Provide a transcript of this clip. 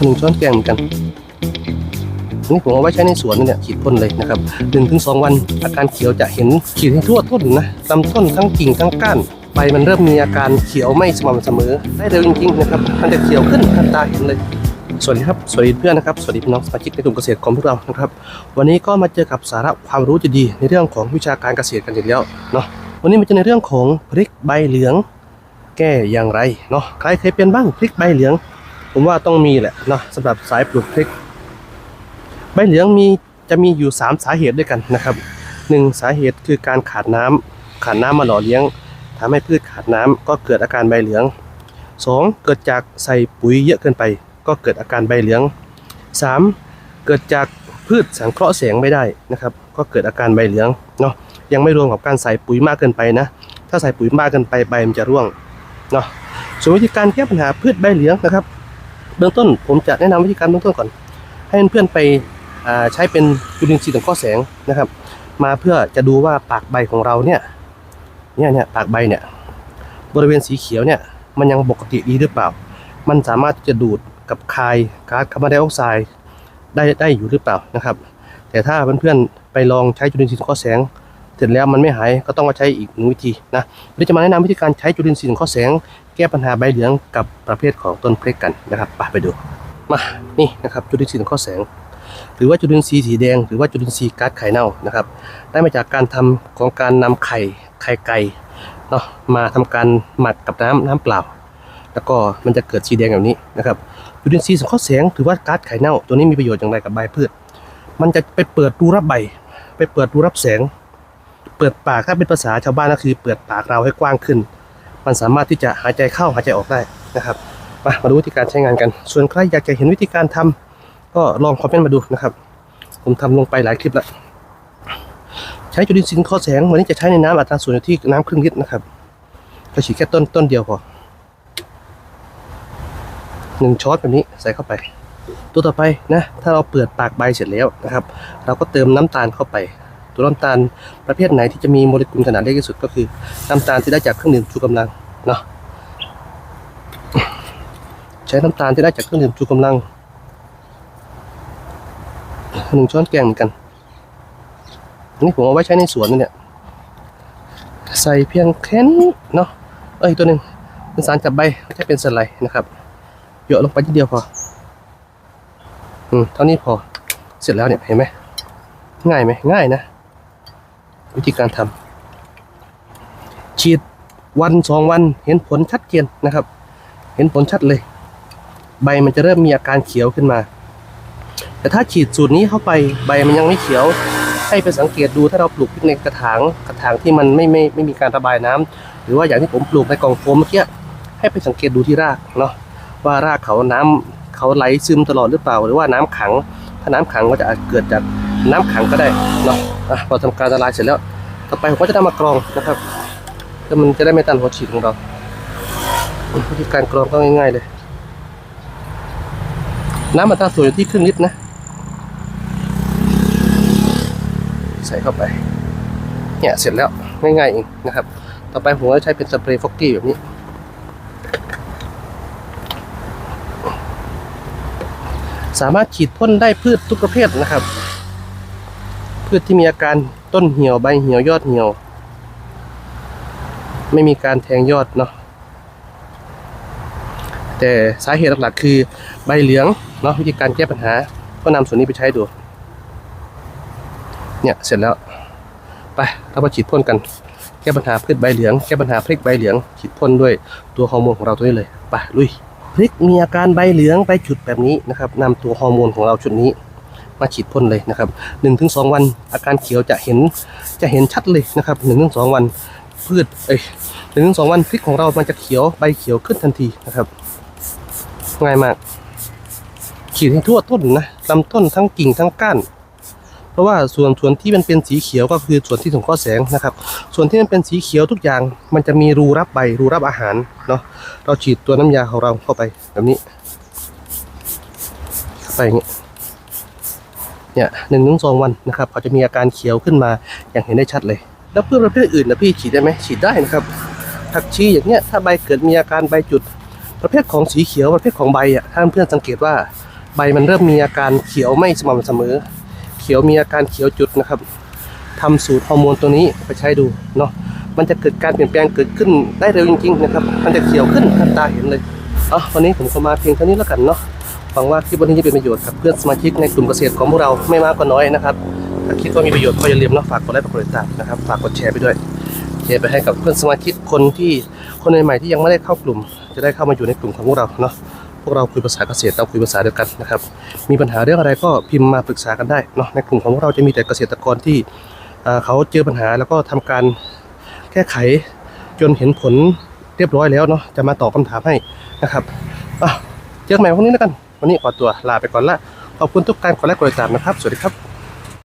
หนึ่งช้อนแกงเหมือนกันนี่ผมเอาไว้ใช้ในสวนนั่เนี่ยฉีดพ่นเลยนะครับหนึ่งถึงสองวันอาการเขียวจะเห็นฉีดให้ทั่วต้นนะลำต้นทั้งกิ่งทั้งก้านใบมันเริ่มมีอาการเขียวไม่สม่ำเสมอ ได้เร็วจริงๆนะครับมันจะเขียวขึ้นทันตาเห็นเลยสวัสดีครับสวัสดีเพื่อนนะครับสวัสดีพี่น้องสมาชิกในกลุ่มเกษตรของพวกเรานะครับ วันนี้ก็มาเจอกับสาระความรู้ดีๆในเรื่องของวิชาการเกษตรกันอีกแล้วเนาะวันนี้มันจะในเรื่องของพริกใบเหลือง แก้อย่างไรเนาะใครเคยเป็นบ้างพริกใบเหลือง ผมว่าต้องมีแหละเนาะสำหรับสายปลูกพริก ใบเหลืองมีจะมีอยู่ 3 สาเหตุด้วยกันนะครับหนึ่งสาเหตุคือการขาดน้ำขาดน้ำมาหล่อเลี้ยงทำให้พืชขาดน้ำก็เกิดอาการใบเหลือง 2. เกิดจากใส่ปุ๋ยเยอะเกินไป ก็เกิดอาการใบเหลือง 3. เกิดจากพืชสังเคราะห์แสงไม่ได้นะครับ ก็เกิดอาการใบเหลืองเนาะยังไม่รวมกับการใส่ปุ๋ยมากเกินไปนะ ถ้าใส่ปุ๋ยมากเกินไปใบมันจะร่วงเนาะส่วนวิธีการแก้ปัญหาพืชใบเหลืองนะครับ เบื้องต้นผมจะแนะนำวิธีการเบื้องต้นก่อน ให้เพื่อนๆไปใช้เป็นจุลินทรีย์สังเคราะห์แสงนะครับ มาเพื่อจะดูว่าปากใบของเราเนี่ยเนี่ยเนี่ยปากใบเนี่ยบริเวณสีเขียวเนี่ยมันยังปกติดีหรือเปล่า มันสามารถจะดูดกับคายก๊าซคาร์บอนไดออกไซด์ได้ได้อยู่หรือเปล่านะครับ แต่ถ้าเพื่อนๆไปลองใช้จุลินทรีย์สังเคราะห์แสงเสร็จแล้วมันไม่หายก็ต้องมาใช้อีกหนึ่งวิธีนะวันนี้จะมาแนะนำวิธีการใช้จุลินทรีย์สังเคราะห์แสง แก้ปัญหาใบเหลืองกับประเภทของต้นพริกกันนะครับไปไปดูมานี่นะครับจุลินทรีย์สังแสง หรือว่าจุลินทรีย์สีแดง หรือว่าจุลินทรีย์ก๊าซไข่เน่านะครับ ได้มาจากการทำของการนำไข่ไข่ไก่เนาะมาทำการหมักกับน้ำน้ำเปล่า แล้วก็มันจะเกิดสีแดงแบบนี้นะครับจุลินทรีย์สังเคราะห์แสงถือว่าก๊าซไข่เน่า ตัวนี้มีประโยชน์อย่างไรกับใบพืช มันจะไปเปิดรูรับใบ ไปเปิดรูรับแสง เปิดปากถ้าเป็นภาษาชาวบ้านก็คือ เปิดปากเราให้กว้างขึ้น มันสามารถที่จะหายใจเข้าหายใจออกได้นะครับมามาดูวิธีการใช้งานกัน ส่วนใครอยากจะเห็นวิธีการทำก็ลองคอมเมนต์มาดูนะครับ ผมทำลงไปหลายคลิปแล้วใช้จุลินทรีย์ข้อแสงวันนี้จะใช้ในน้ำอัตราส่วนอยู่ที่น้ำครึ่งลิตรนะครับก็ฉีดแค่ต้นต้นเดียวพอหนึ่งช้อนแบบนี้ใส่เข้าไป ตัวต่อไปนะ ถ้าเราเปิดปากใบเสร็จแล้วนะครับ เราก็เติมน้ำตาลเข้าไป ตัวน้ำตาลประเภทไหนที่จะมีโมเลกุลขนาดเล็กที่สุดก็คือน้ำตาลที่ได้จากเครื่องดื่มชูกำลังเนาะใช้น้ำตาลที่ได้จากเครื่องดื่มชูกำลังหนึ่งช้อนแกงเหมือนกันอันนี่ผมเอาไว้ใช้ในสวนนั่เนี่ยใส่เพียงแค่นี้เนาะเอ้ยตัวหนึ่งเป็นสารจับใบไม่ใช่เป็นสไลด์นะครับเหยอะลงไปทีเดียวพออืมเท่านี้พอเสร็จแล้วเนี่ยเห็นไหมง่ายไหมง่ายนะ วิธีการทำฉีดวันสองวันเห็นผลชัดเจนนะครับ เห็นผลชัดเลย ใบมันจะเริ่มมีอาการเขียวขึ้นมา แต่ถ้าฉีดสูตรนี้เข้าไปใบมันยังไม่เขียว ให้ไปสังเกตดูถ้าเราปลูกพริกในกระถางกระถางที่มันไม่ไม่ไม่มีการระบายน้ำหรือว่าอย่างที่ผมปลูกในกล่องโฟมเมื่อกี้ให้ไปสังเกตดูที่รากเนาะว่ารากเขาน้ำเขาไหลซึมตลอดหรือเปล่า หรือว่าน้ำขัง ถ้าน้ำขังก็จะอาจเกิดจาก น้ำขังก็ได้เนาะพอทำการละลายเสร็จแล้ว ต่อไปผมก็จะนำมากรองนะครับเพื่อมันจะได้ไม่ตันหัวฉีดของเราวิธีการกรองก็ง่ายๆเลย น้ำอัตราส่วนอยู่ที่ครึ่งลิตรนะ ใส่เข้าไป เนี่ยเสร็จแล้วง่ายๆเองนะครับ ต่อไปผมก็ใช้เป็นสเปรย์ฟอกกี้แบบนี้ สามารถฉีดพ่นได้พืชทุกประเภทนะครับ พืชที่มีอาการต้นเหี่ยวใบเหี่ยวยอดเหี่ยว ไม่มีการแทงยอดเนาะแต่สาเหตุหลักๆคือใบเหลืองเนาะวิธีการแก้ปัญหา ก็นำส่วนนี้ไปใช้ดู เนี่ยเสร็จแล้ว ไปเรามาฉีดพ่นกัน แก้ปัญหาพืชใบเหลือง แก้ปัญหาพริกใบเหลือง ฉีดพ่นด้วยตัวฮอร์โมนของเราตัวนี้เลยไปลุยพริกมีอาการใบเหลืองใบจุดแบบนี้นะครับนำตัวฮอร์โมนของเราชุดนี้ มาฉีดพ่นเลยนะครับหนึ่งถึงสองวัน อาการเขียวจะเห็นจะเห็นชัดเลยนะครับหนึ่งถึงสองวันพืชเอ้ยหนึ่งถึงสองวันพริกของเรามันจะเขียวใบเขียวขึ้นทันทีนะครับง่ายมาก ฉีดให้ทั่วต้นนะลำต้นทั้งกิ่งทั้งก้านเพราะว่าส่วนส่วนที่มันเป็นสีเขียวก็คือส่วนที่สังเคราะห์แสงนะครับ ส่วนที่มันเป็นสีเขียวทุกอย่าง มันจะมีรูรับใบรูรับอาหารเนาะเราฉีดตัวน้ำยาของเราเข้าไปแบบนี้ไปอย่างนี้ เนี่ยหนึ่งถึงสองวันนะครับเขาจะมีอาการเขียวขึ้นมาอย่างเห็นได้ชัดเลย แล้วเพื่อประเภทอื่นนะพี่ฉีดได้ไหมฉีดได้นะครับผักชีอย่างเงี้ยถ้าใบเกิดมีอาการใบจุด ประเภทของสีเขียวประเภทของใบอะถ้าเพื่อนสังเกตว่าใบมันเริ่มมีอาการเขียวไม่สม่ำเสมอ เขียวมีอาการเขียวจุดนะครับทำสูตรฮอร์โมนตัวนี้ไปใช้ดูเนาะมันจะเกิดการเปลี่ยนแปลงเกิดขึ้นได้เร็วจริงๆนะครับ มันจะเขียวขึ้นทันตาเห็นเลยเอวันนี้ผมก็มาเพียงเท่านี้แล้วกันเนาะ หวังว่าคลิปวันนี้จะเป็นประโยชน์กับเพื่อนสมาชิกในกลุ่มเกษตรของพวกเราไม่มากก็น้อยนะครับถ้าคิดว่ามีประโยชน์ก็อย่าลืมนะฝากกดไลค์กดติดตามนะครับฝากกดแชร์ไปด้วยแชร์ไปให้กับเพื่อนสมาชิกคนที่คนใหม่ๆที่ยังไม่ได้เข้ากลุ่ม จะได้เข้ามาอยู่ในกลุ่มของพวกเราเนาะพวกเราคุยภาษาเกษตรเราคุยภาษาเดียวกันนะครับมีปัญหาเรื่องอะไรก็พิมพ์มาปรึกษากันได้เนาะในกลุ่มของพวกเราจะมีแต่เกษตรกรที่เขาเจอปัญหาแล้วก็ทำการแก้ไขจนเห็นผลเรียบร้อยแล้วเนาะจะมาตอบคำถามให้นะครับอะเจอกันใหม่พรุ่งนี้แล้วกัน วันนี้ขอตัวลาไปก่อนละขอบคุณทุกการกดไลค์กดติดตามนะครับ สวัสดีครับ